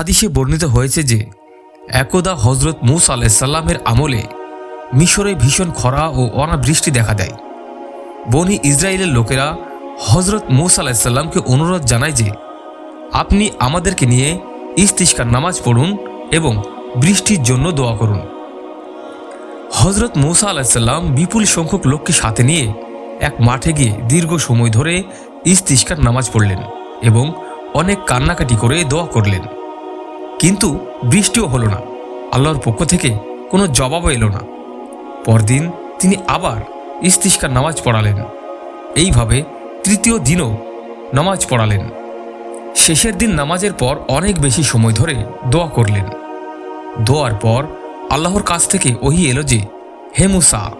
হাদিসে বর্ণিত হয়েছে যে, একদা হজরত মুসা আলাইসাল্লামের আমলে মিশরে ভীষণ খরা ও অনাবৃষ্টি দেখা দেয়। বনি ইসরায়েলের লোকেরা হজরত মুসা আলাইসাল্লামকে অনুরোধ জানায় যে, আপনি আমাদেরকে নিয়ে ইস্তিস্কার নামাজ পড়ুন এবং বৃষ্টির জন্য দোয়া করুন। হজরত মৌসা আলাহিসাল্লাম বিপুল সংখ্যক লোককে সাথে নিয়ে এক মাঠে গিয়ে দীর্ঘ সময় ধরে ইস্তিস্কার নামাজ পড়লেন এবং অনেক কান্নাকাটি করে দোয়া করলেন। কিন্তু বৃষ্টিও হলো না। আল্লাহর পক্ষ থেকে কোনো জবাবও এলো না। পরদিন তিনি আবার ইস্তিস্কার নামাজ পড়ালেন। এইভাবে তৃতীয় দিনও নামাজ পড়ালেন। শেষের দিন নামাজের পর অনেক বেশি সময় ধরে দোয়া করলেন। দোয়ার পর আল্লাহর কাছ থেকে ওহি এলো যে, হে মুসা,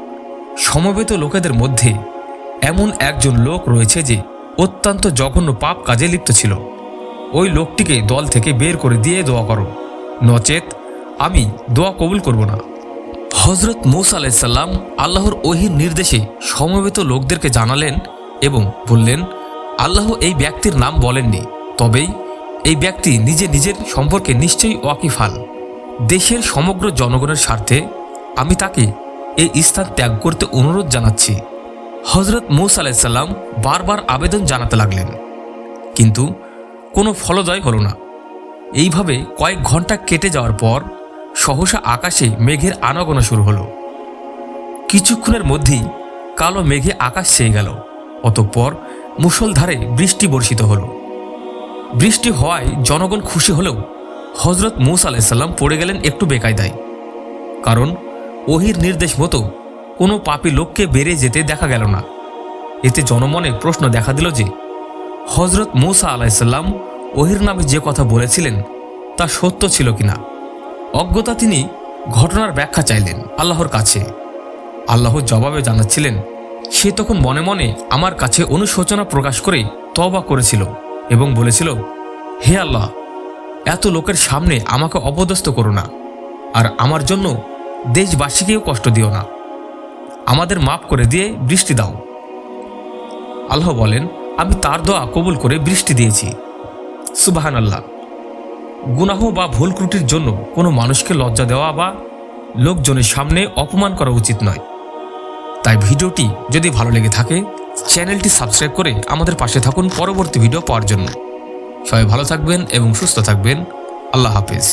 সমবেত লোকেদের মধ্যে এমন একজন লোক রয়েছে যে অত্যন্ত জঘন্য পাপ কাজে লিপ্ত ছিল। ওই লোকটিকে দল থেকে বের করে দিয়ে দোয়া করো। নচেত আমি দোয়া কবুল করব না। হজরত মৌসা আলাইসাল্লাম আল্লাহর ওহির নির্দেশে সমবেত লোকদেরকে জানালেন এবং বললেন, আল্লাহ এই ব্যক্তির নাম বলেননি, তবেই এই ব্যক্তি নিজে নিজের সম্পর্কে নিশ্চয়ই ওয়াকিফাল দেশের সমগ্র জনগণের স্বার্থে আমি তাকে এই স্থান ত্যাগ করতে অনুরোধ জানাচ্ছি। হজরত মৌসা আলাইসাল্লাম বারবার আবেদন জানাতে লাগলেন। কিন্তু কোনো ফলদয় হলো না। এইভাবে কয়েক ঘণ্টা কেটে যাওয়ার পর সহসা আকাশে মেঘের আনাগোনা শুরু হলো। কিছুক্ষণের মধ্যেই কালো মেঘে আকাশ ছেয়ে গেল, অতঃপর মুষলধারে বৃষ্টি বর্ষিত হলো। বৃষ্টি হওয়ায় জনগণ খুশি হলেও হজরত মুসা আলাইসাল্লাম পড়ে গেলেন একটু বেকায়দায়। কারণ ওহির নির্দেশ মতো কোনো পাপী লোককে বেড়ে যেতে দেখা গেল না। এতে জনমনে প্রশ্ন দেখা দিল যে হজরত মুসা আলাইসাল্লাম ওহির নামে যে কথা বলেছিলেন, তা সত্য ছিল কিনা? অজ্ঞতা তিনি ঘটনার ব্যাখ্যা চাইলেন আল্লাহর কাছে। আল্লাহ জবাবে জানাচ্ছিলেন, সে তখন মনে মনে আমার কাছে অনুশোচনা প্রকাশ করে তবা করেছিল এবং বলেছিল, হে আল্লাহ, এত লোকের সামনে আমাকে অপদস্থ করো না, আর আমার জন্য দেশবাসীকেও কষ্ট দিও না। আমাদের মাফ করে দিয়ে বৃষ্টি দাও। আল্লাহ বলেন আমি তার দোয়া কবুল করে বৃষ্টি দিয়েছি। সুবাহান আল্লাহ গুনাহ বা ভুল ত্রুটির জন্য কোনো মানুষকে লজ্জা দেওয়া বা লোকজনের সামনে অপমান করা উচিত নয়। তাই ভিডিওটি যদি ভালো লেগে থাকে, চ্যানেলটি সাবস্ক্রাইব করে আমাদের পাশে থাকুন পরবর্তী ভিডিও পাওয়ার জন্য। সবাই ভালো থাকবেন এবং সুস্থ থাকবেন। আল্লাহ হাফেজ।